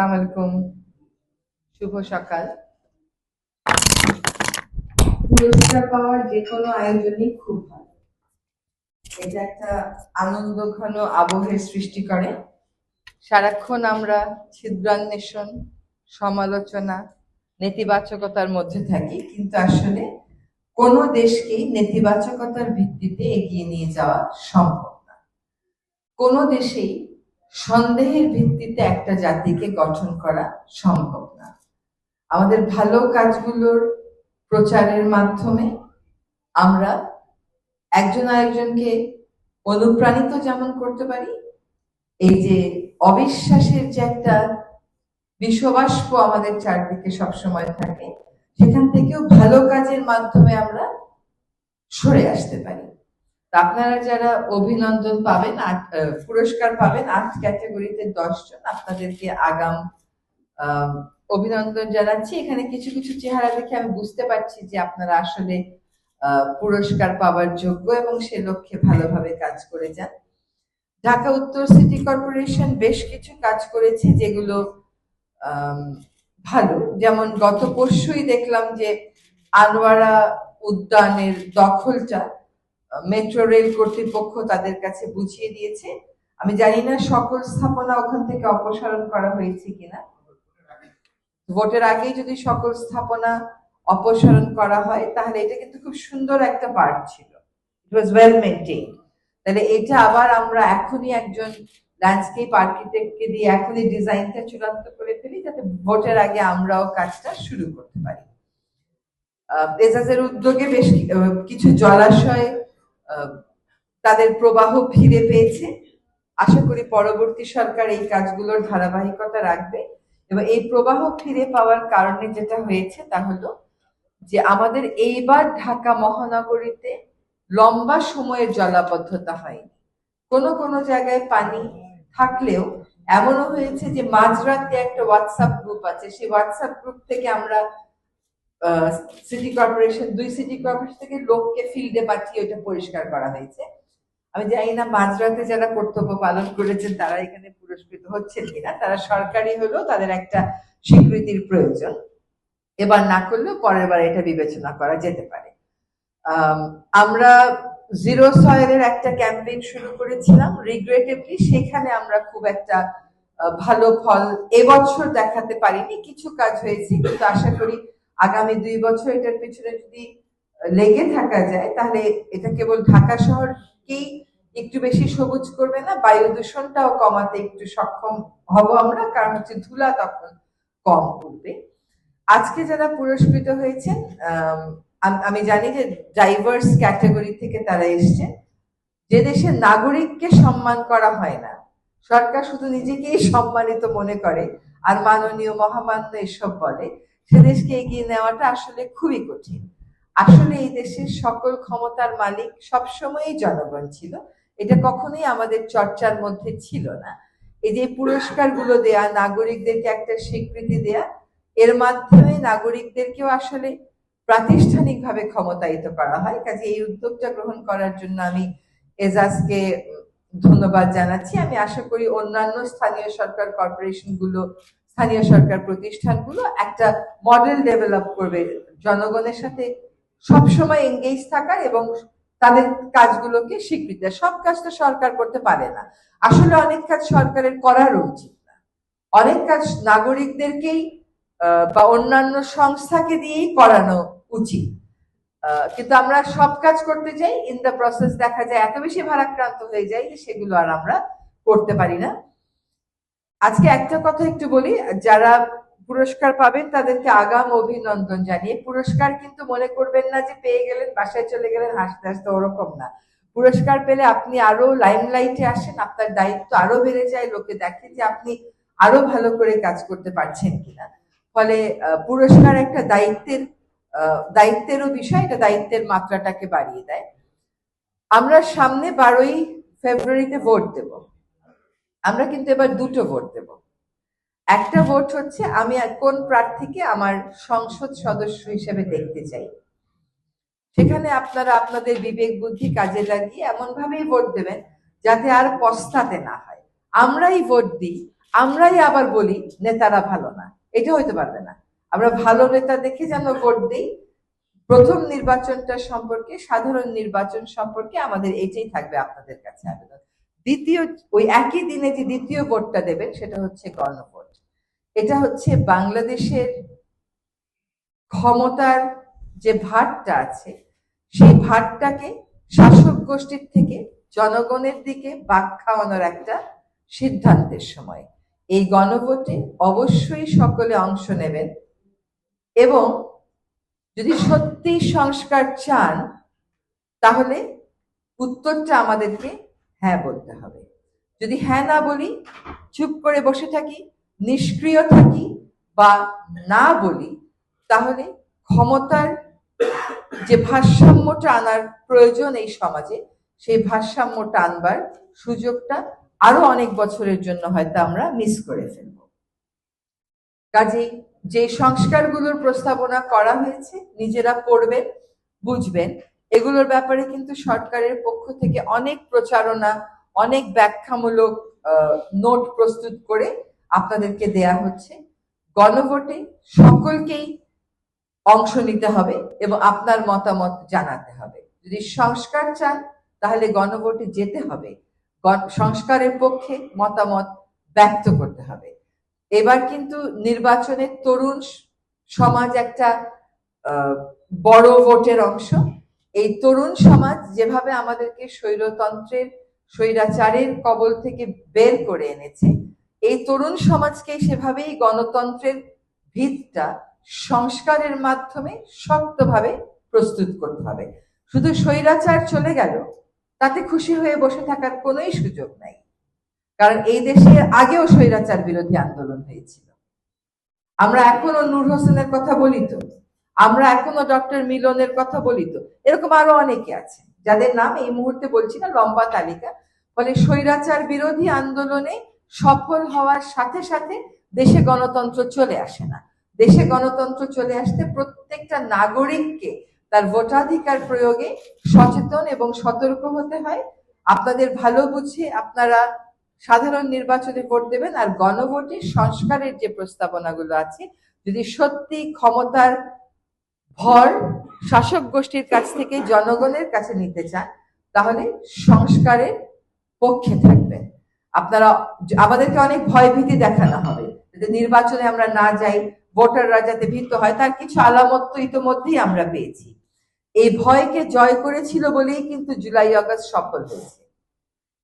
আসসালামু আলাইকুম। শুভ সকাল। পুরস্কার পাওয়ার যে কোনো আয়োজনই খুব ভালো। এটা একটা আনন্দ ঘন আবহের সৃষ্টি করে। সারাক্ষণ আমরা ছিদ্রান্বেষণ, সমালোচনা, নেতিবাচকতার মধ্যে থাকি। কিন্তু আসলে কোনো দেশকেই নেতিবাচকতার ভিত্তিতে এগিয়ে নিয়ে যাওয়া সম্ভব না। কোনো দেশেই সন্দেহের ভিত্তিতে একটা জাতিকে গঠন করা সম্ভব না। আমাদের ভালো কাজগুলোর প্রচারের মাধ্যমে আমরা একজন আরেকজনকে অনুপ্রাণিত যেমন করতে পারি, এই যে অবিশ্বাসের যে একটা বিশ্ববাষ্প আমাদের চারদিকে সবসময় থাকে, সেখান থেকেও ভালো কাজের মাধ্যমে আমরা সরে আসতে পারি। আপনারা যারা অভিনন্দন পাবেন পুরস্কার পাবেন আর্ট ক্যাটাগরিতে দশজন, আপনাদেরকে আগাম অভিনন্দন জানাচ্ছি। এখানে কিছু কিছু চেহারা দেখে আমি বুঝতে পারছি যে আপনারা আসলে পুরস্কার পাওয়ার যোগ্য এবং সে লক্ষ্যে ভালোভাবে কাজ করে যান। ঢাকা উত্তর সিটি কর্পোরেশন বেশ কিছু কাজ করেছে যেগুলো ভালো। যেমন গত পরশুই দেখলাম যে আনোয়ারা উদ্যানের দখলটা মেট্রো রেল কর্তৃপক্ষ তাদের কাছে বুঝিয়ে দিয়েছে। আমি জানি না সকল স্থাপনা ওখান থেকে অপসারণ করা হয়েছে কিনা। ভোটের আগেই যদি সকল স্থাপনা অপসারণ করা হয়, তাহলে এটা কিন্তু খুব সুন্দর একটা পার্ক ছিল। ইট ওয়াজ ওয়েল মেনটেইন তাহলে এটা আবার আমরা এখনই একজন ল্যান্ডস্কেপ আর্কিটেক্টকে দিয়ে এখনই ডিজাইনটা চূড়ান্ত করে ফেলি, যাতে ভোটের আগে আমরাও কাজটা শুরু করতে পারি। এজাজের উদ্যোগে বেশ কিছু জলাশয় তাদের প্রবাহ ফিরে পেয়েছে। আশা করি পরবর্তী সরকার এই কাজগুলোর ধারাবাহিকতা রাখবে এবং এই প্রবাহ ফিরে পাওয়ার কারণে যেটা হয়েছে তা হলো যে আমাদের এইবার ঢাকা মহানগরীতে লম্বা সময়ের জলাবদ্ধতা হয়নি। কোনো কোনো জায়গায় পানি থাকলেও এমনও হয়েছে যে মাঝরাতে একটা হোয়াটসঅ্যাপ গ্রুপ আছে। সেই হোয়াটসঅ্যাপ গ্রুপ থেকে আমরা সিটি কর্পোরেশন দুই সিটি কর্পোরেশন থেকে লোককে ফিল্ডে পাঠিয়ে ওটা পরিষ্কার করা হয়েছে। আমি জানি না মাঝরাতে যারা কর্তব্য পালন করেছেন তারা এখানে পুরস্কৃত হচ্ছেন কিনা। তারা সরকারি হলেও তাদের একটা স্বীকৃতির প্রয়োজন। এবার না করলেও পরের বার এটা বিবেচনা করা যেতে পারে। আম, আমরা জিরো সয়েলের একটা ক্যাম্পেইন শুরু করেছিলাম। রিগ্রেটেবলি সেখানে আমরা খুব একটা ভালো ফল এবছর দেখাতে পারিনি। কিছু কাজ হয়েছে কিন্তু আশা করি আগামী দুই বছর এটার পিছনে যদি লেগে থাকা যায় তাহলে এটা কেবল ঢাকা শহরকেই একটু বেশি সবুজ করবে না বায়ু দূষণটাও কমাতে একটু সক্ষম হব আমরা কারণ হচ্ছে ধুলা তখন কম উঠবে আজকে যারা পুরস্কৃত হয়েছেন আম, জানি যে ডাইভার্স ক্যাটাগরি থেকে তারা এসছেন। যে দেশের নাগরিককে সম্মান করা হয় না সরকার শুধু নিজেকেই সম্মানিত মনে করে আর মাননীয় মহামান্য এসব বলে। সে দেশকে এগিয়ে নেওয়াটা আসলে খুবই কঠিন। আসলে এই দেশের সকল ক্ষমতার মালিক সবসময়ই জনগণ ছিল। এটা কখনোই আমাদের চর্চার মধ্যে ছিল না। এই যে পুরস্কারগুলো দেয়া, নাগরিকদেরকে একটা স্বীকৃতি দেয়া, এর মাধ্যমে নাগরিকদেরকেও আসলে প্রাতিষ্ঠানিকভাবে ক্ষমতায়িত করা হয়। কাজে এই উদ্যোগটা গ্রহণ করার জন্য আমি এজাজকে ধন্যবাদ জানাচ্ছি। আমি আশা করি অন্যান্য স্থানীয় সরকার কর্পোরেশনগুলো স্থানীয় সরকার প্রতিষ্ঠানগুলো একটা মডেল ডেভেলপ করবে। জনগণের সাথে সবসময় এঙ্গেজ থাকার এবং তাদের কাজগুলোকে স্বীকৃতি সব কাজ তো সরকার করতে পারে না। আসলে অনেক কাজ সরকারের করারও উচিত না। অনেক কাজ নাগরিকদেরকেই বা অন্যান্য সংস্থাকে দিয়েই করানো উচিত। কিন্তু আমরা সব কাজ করতে যাই ইন দ্য প্রসেস দেখা যায় এত বেশি ভারাক্রান্ত হয়ে যায় যে সেগুলো আর আমরা করতে পারি না। আজকে একটা কথা একটু বলি, যারা পুরস্কার পাবেন তাদেরকে আগাম অভিনন্দন জানিয়ে, পুরস্কার কিন্তু মনে করবেন না যে পেয়ে গেলেন, বাসায় চলে গেলেন, হাসতে হাসতে ওরকম না। পুরস্কার পেলে আপনি আরও লাইমলাইটে আসেন, আপনার দায়িত্ব আরও বেড়ে যায়, লোকে দেখে যে আপনি আরও ভালো করে কাজ করতে পারছেন কিনা। ফলে পুরস্কার একটা দায়িত্বের দায়িত্বেরও বিষয়, এটা দায়িত্বের মাত্রাটাকে বাড়িয়ে দেয়। আমরা সামনে বারোই ফেব্রুয়ারিতে ভোট দেব। আমরা কিন্তু এবার দুটো ভোট দেব। একটা ভোট হচ্ছে আমি কোন প্রার্থীকে আমার সংসদ সদস্য হিসেবে দেখতে চাই। সেখানে আপনারা আপনাদের বিবেক, বুদ্ধি কাজে লাগিয়ে এমন ভাবেই ভোট দেবেন যাতে আর পস্তাতে না হয়। আমরাই ভোট দিই, আমরাই আবার বলি, নেতারা ভালো না। এটা হইতে পারবে না। আমরা ভালো নেতা দেখে যেন ভোট দিই, প্রথম নির্বাচনটা সম্পর্কে, সাধারণ নির্বাচন সম্পর্কে আমাদের এটাই থাকবে আপনাদের কাছে আবেদন। দ্বিতীয়, ওই একই দিনে যে দ্বিতীয় ভোটটা দেবেন সেটা হচ্ছে গণভোট। এটা হচ্ছে বাংলাদেশের ক্ষমতার যে ভারটা আছে, সেই ভারটাকে শাসক গোষ্ঠীর থেকে জনগণের দিকে বাক খাওয়ানোর একটা সিদ্ধান্তের সময়। এই গণভোটে অবশ্যই সকলে অংশ নেবেন এবং যদি সত্যি সংস্কার চান, তাহলে উত্তরটা আমাদেরকে হ্যাঁ বলতে হবে। যদি হ্যাঁ না বলি, চুপ করে বসে থাকি, নিষ্ক্রিয় থাকি বা না বলি, তাহলে ক্ষমতার যে ভারসাম্যটা আনার প্রয়োজন এই সমাজে, সেই ভারসাম্যটা আনবার সুযোগটা আরও অনেক বছরের জন্য হয়তো আমরা মিস করে ফেলব। কাজেই যে সংস্কারগুলোর প্রস্তাবনা করা হয়েছে, নিজেরা পড়বেন, বুঝবেন এগুলোর ব্যাপারে কিন্তু সরকারের পক্ষ থেকে অনেক প্রচারণা, অনেক ব্যাখ্যামূলক নোট প্রস্তুত করে আপনাদেরকে দেয়া হচ্ছে। গণভোটে সকলকেই অংশ নিতে হবে এবং আপনার মতামত জানাতে হবে। যদি সংস্কার চান, তাহলে গণভোটে যেতে হবে। সংস্কারের পক্ষে মতামত ব্যক্ত করতে হবে। এবার কিন্তু নির্বাচনে তরুণ সমাজ একটা বড় ভোটের অংশ। এই তরুণ সমাজ যেভাবে আমাদেরকে স্বৈরতন্ত্রের, স্বৈরাচারের কবল থেকে বের করে এনেছে, এই তরুণ সমাজকে সেভাবেই গণতন্ত্রের ভিতটা সংস্কারের মাধ্যমে শক্তভাবে প্রস্তুত করতে হবে। শুধু স্বৈরাচার চলে গেল, তাতে খুশি হয়ে বসে থাকার কোনোই সুযোগ নাই। কারণ এই দেশে আগেও স্বৈরাচার বিরোধী আন্দোলন হয়েছিল। আমরা এখনও নূর হোসেনের কথা বলি তো। আমরা এখনও ডক্টর মিলনের কথা বলি তো। এরকম আরও অনেকে আছে, যাদের নাম এই মুহূর্তে বলছি না, লম্বা তালিকা। ফলে স্বৈরাচার বিরোধী আন্দোলনে সফল হওয়ার সাথে সাথে দেশে গণতন্ত্র চলে আসে না। দেশে গণতন্ত্র চলে আসতে প্রত্যেকটা নাগরিককে তার ভোটাধিকার প্রয়োগে সচেতন এবং সতর্ক হতে হয়। আপনাদের ভালো বুঝে আপনারা সাধারণ নির্বাচনে ভোট দেবেন আর গণভোটে সংস্কারের যে প্রস্তাবনাগুলো আছে, যদি সত্যি ক্ষমতার ভর শাসক গোষ্ঠীর কাছ থেকে জনগণের কাছে নিতে চান, তাহলে সংস্কারের পক্ষে থাকবেন। আপনারা আমাদেরকে অনেক ভয়ভীতি দেখানো হবে যাতে নির্বাচনে আমরা না যাই, ভোটাররা যাতে ভীত হয়, তার কিছু আলামত তো ইতোমধ্যেই আমরা পেয়েছি। এই ভয়কে জয় করেছিল বলেই কিন্তু জুলাই আগস্ট সফল হয়েছে।